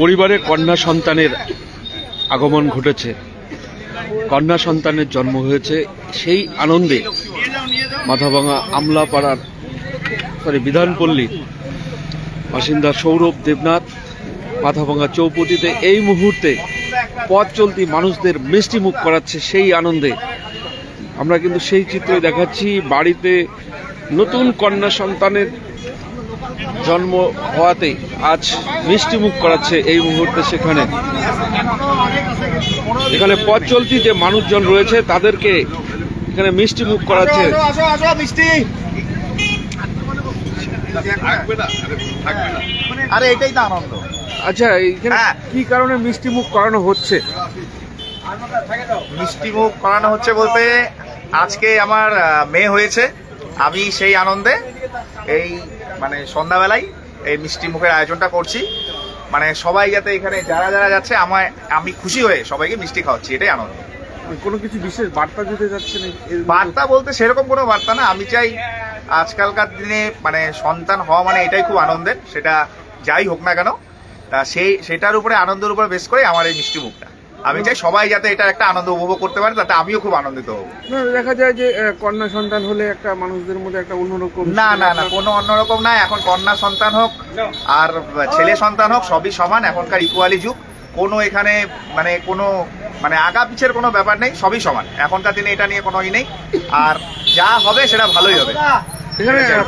পরিবারে কন্যা সন্তানের আগমন ঘটেছে। কন্যা সন্তানের জন্ম হয়েছে সেই আনন্দে মাথাভাঙা আমলাপাড়ার সরি বিধানপল্লী বাসিন্দা সৌরভ দেবনাথ মাথাভাঙা চৌপতিতে এই মুহূর্তে পথ চলতি মানুষদের মিষ্টি মুখ করাচ্ছে সেই আনন্দে। আমরা কিন্তু সেই চিত্রই দেখাচ্ছি, বাড়িতে নতুন কন্যা সন্তানের জন্ম হওয়াতে আজ মিষ্টি মুখ করাচ্ছে এই মুহূর্তে সেখানে। এখানে পথ চলতি যে মানুষজন রয়েছে তাদেরকে এখানে মিষ্টি মুখ করাচ্ছে। আরে এটাই তো আনন্দ। আচ্ছা এখানে হ্যাঁ। কি কারণে মিষ্টি মুখ করানো হচ্ছে? মিষ্টি মুখ করানো হচ্ছে বলতে আজকে আমার মেয়ে হয়েছে। আমি সেই আনন্দে এই মানে সন্ধ্যাবেলায় এই মিষ্টি মুখের আয়োজনটা করছি। মানে সবাই যাতে এখানে যারা যারা যাচ্ছে আমায় আমি খুশি হয়ে সবাইকে মিষ্টি খাওয়াচ্ছি এটাই আনন্দ। কোনো কিছু বিশেষ বার্তা দিতে যাচ্ছেন এই- বার্তা বলতে সেরকম কোনো বার্তা না। আমি চাই আজকালকার দিনে মানে সন্তান হওয়া মানে এটাই খুব আনন্দের। সেটা যাই হোক না কেন তা সেই সেটার উপরে আনন্দের উপরে বেশ করে আমার এই মিষ্টি মুখটা। আমি চাই সবাই যাতে এটা একটা আনন্দ উপভোগ করতে পারে তাতে আমিও খুব আনন্দিত হব। দেখা যায় যে কন্যা সন্তান হলে একটা মানুষদের মধ্যে একটা অন্যরকম না না না কোনো অন্যরকম না এখন কন্যা সন্তান হোক আর ছেলে সন্তান হোক সবই সমান। এখনকার ইকুয়ালি যুগ। কোনো এখানে মানে কোনো মানে আগা পিছের কোনো ব্যাপার নেই সবই সমান। এখনকার দিনে এটা নিয়ে কোনো ই নেই। আর যা হবে সেটা ভালোই হবে। আহ,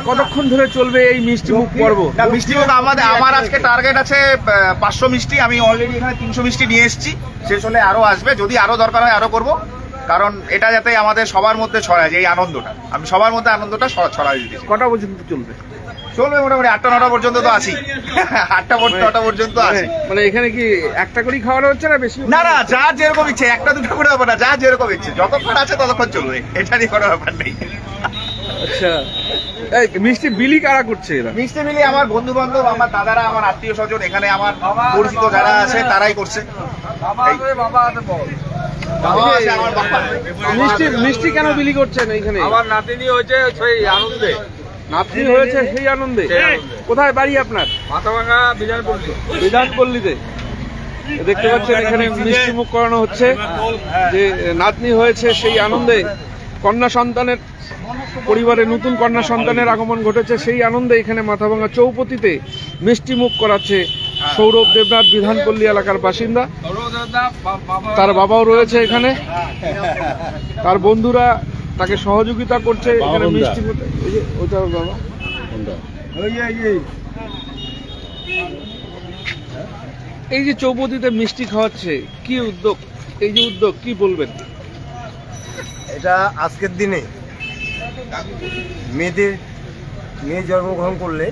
কতক্ষণ ধরে চলবে এই মিষ্টি মুখ পর্ব? না মিষ্টি মুখ আমাদের আমার আজকে টার্গেট আছে পাঁচশো মিষ্টি। আমি অলরেডি এখানে তিনশো মিষ্টি নিয়ে এসেছি। শেষ হলে আরও আসবে। যদি আরও দরকার হয় আরও করব। কারণ এটা যাতে আমাদের সবার মধ্যে ছড়ায় যে এই আনন্দটা। আমি সবার মধ্যে আনন্দটা ছড়া- ছড়াই দিতেছি কটা পর্যন্ত চলবে? চলবে মোটামুটি আটটা নটা পর্যন্ত তো আছি। আটটা পর্যন্ত নটা পর্যন্ত আছি। মানে- মানে এখানে কি একটা করেই খাওয়ানো হচ্ছে না বেশি? না না যা যেরকম ইচ্ছে একটা দুটো করে ব্যাপার না যা যেরকম ইচ্ছে। যতক্ষণ আছে ততক্ষণ চলবে। এটা নিয়ে কোনো ব্যাপার নেই। আচ্ছা। এই মিষ্টি বিলি কারা করছে এরা? মিষ্টি মিলি আমার বন্ধু বান্ধব আমার দাদারা আমার আত্মীয় স্বজন এখানে আমার পরিচিত যারা আছে তারাই করছে। এই- বাবা আছে, আমার বাবা। মিষ্টি মিষ্টি কেন বিলি করছেন এইখানে? আমার নাতিনি হয়েছে সেই আনন্দে। নাতনি হয়েছে সেই আনন্দে? কোথায় বাড়ি আপনার? মাথা ভাঙা বিধান পড়ছে বিধানপল্লীতে দেখতে পাচ্ছেন এখানে মিষ্টি মুখ করানো হচ্ছে। যে নাতনি হয়েছে সেই আনন্দে। কন্যা সন্তানের পরিবারে নতুন কন্যা সন্তানের আগমন ঘটেছে সেই আনন্দে এখানে মাথাভাঙা চৌপতিতে মিষ্টি মুখ করাচ্ছে সৌরভ দেবনাথ বিধানপল্লী এলাকার বাসিন্দা। তার বাবাও রয়েছে এখানে। তার বন্ধুরা তাকে সহযোগিতা করছে এখানে মিষ্টি ওইটা বাবা। এই যে চৌপতিতে মিষ্টি খাওয়াচ্ছে কি উদ্যোগ? এই যে উদ্যোগ কি বলবেন? এটা আজকের দিনে মেয়েদের, মেয়ে জন্মগ্রহণ করলে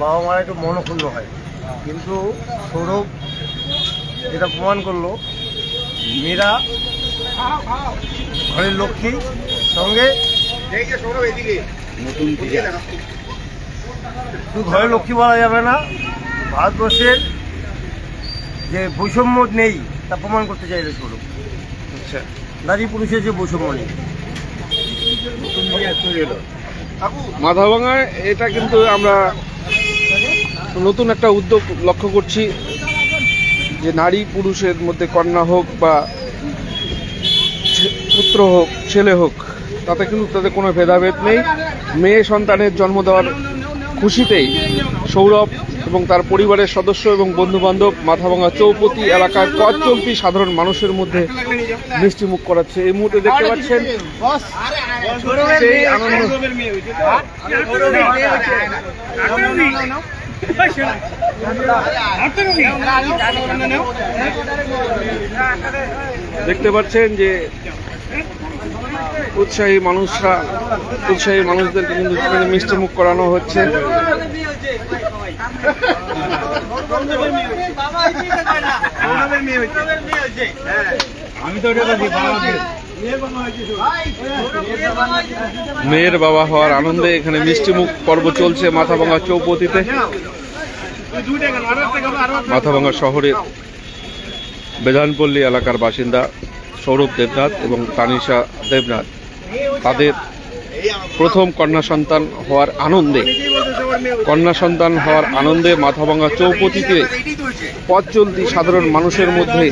বাবা মারা একটু মনক্ষুণ্ণ হয়। কিন্তু সৌরভ যেটা প্রমাণ করল, মেয়েরা ঘরের লক্ষ্মী সঙ্গে শুধু ঘরের লক্ষ্মী বলা যাবে না, ভারতবর্ষের যে বৈষম্য নেই তা প্রমাণ করতে চাইলে সৌরভ। আচ্ছা। নারী পুরুষের যে বৈষম্য নেই মাথাভাঙায় এটা কিন্তু আমরা নতুন একটা উদ্যোগ লক্ষ্য করছি যে নারী পুরুষের মধ্যে কন্যা হোক বা পুত্র হোক, ছেলে হোক, তাতে কিন্তু তাদের কোনো ভেদাভেদ নেই। মেয়ে সন্তানের জন্ম দেওয়ার খুশিতেই সৌরভ এবং তার পরিবারের সদস্য এবং বন্ধু বান্ধব মাথাভাঙা চৌপতি এলাকার চলতি সাধারণ মানুষের মধ্যে মিষ্টি মুখ করাচ্ছে। এই মুহূর্তে দেখতে পাচ্ছেন দেখতে পাচ্ছেন যে উৎসাহী মানুষরা, উৎসাহী মানুষদেরকে কিন্তু এখানে মিষ্টি মুখ মেয়ের বাবা হওয়ার আনন্দে এখানে মিষ্টি মুখ পর্ব চলছে মাথাভাঙা চৌপতিতে। মাথাভাঙা শহরের বেদানপল্লী এলাকার বাসিন্দা সৌরভ দেবনাথ এবং তানিশা দেবনাথ। তাদের প্রথম কন্যা সন্তান হওয়ার আনন্দে কন্যা সন্তান হওয়ার আনন্দে মাথাভাঙা চৌপতিতে পথ চলতি সাধারণ মানুষের মধ্যে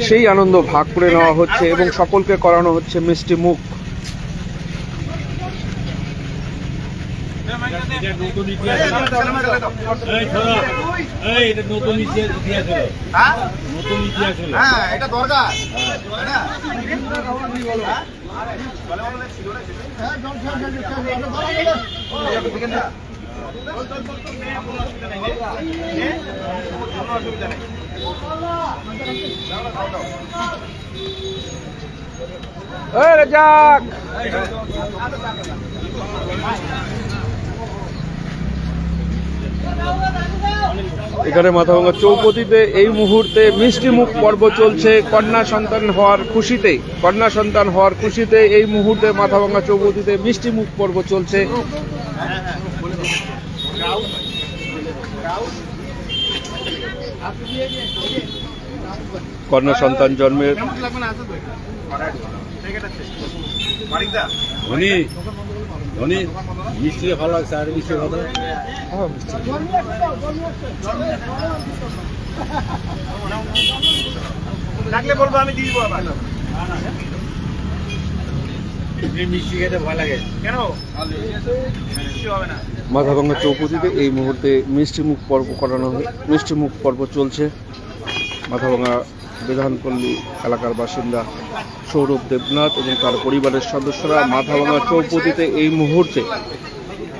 সেই আনন্দ ভাগ করে নেওয়া হচ্ছে এবং সকলকে করানো হচ্ছে মিষ্টি মুখ হ্যাঁ? এখানে মাথাভাঙা চৌপতিতে এই মুহূর্তে মিষ্টি মুখ পর্ব চলছে, কন্যা সন্তান হওয়ার খুশিতে কন্যা সন্তান হওয়ার খুশিতে এই মুহূর্তে মাথাভাঙা চৌপতিতে মিষ্টি মুখ পর্ব চলছে। কন্যা সন্তান জন্মের ধনী ধনী মিষ্টি ভালো লাগছে আর মিষ্টি ভালো ডাকলে বলব আমি দিয়ে দিবো আবার। মিষ্টি খেতে ভালো লাগে। কেন হবে না। মাথাভাঙা চৌপতিতে এই মুহূর্তে মিষ্টি মুখ পর্ব করানো হয় মিষ্টি মুখ পর্ব চলছে। মাথাভাঙা বিধানপল্লী এলাকার বাসিন্দা সৌরভ দেবনাথ এবং তার পরিবারের সদস্যরা মাথাভাঙা চৌপতিতে এই মুহূর্তে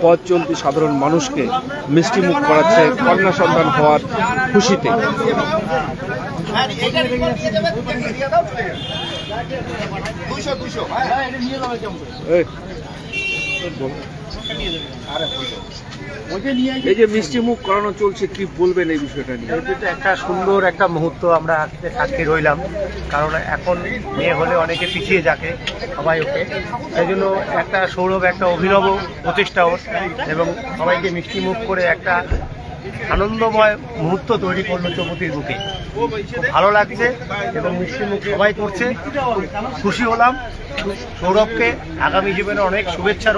পথ চলতি সাধারণ মানুষকে মিষ্টি মুখ করাচ্ছে কন্যা সন্তান হওয়ার খুশিতে। দুইশো দুইশো এই, যে মিষ্টি মুখ করানো চলছে কি বলবেন এই বিষয়টা নিয়ে? এটা একটা সুন্দর একটা মুহূর্ত আমরা আজকে সাক্ষী রইলাম। কারণ এখন মেয়ে হলে অনেকে পিছিয়ে যাকে সবাই ওকে। সেই জন্য একটা সৌরভ একটা অভিনব প্রচেষ্টা ওর এবং সবাইকে মিষ্টি মুখ করে একটা আনন্দময় মুহূর্ত তৈরি করল চৌপতির বুকে। ভালো লাগছে এবং মিষ্টি মুখ সবাই করছে। খুশি হলাম। সৌরভকে আগামী জীবনে অনেক শুভেচ্ছা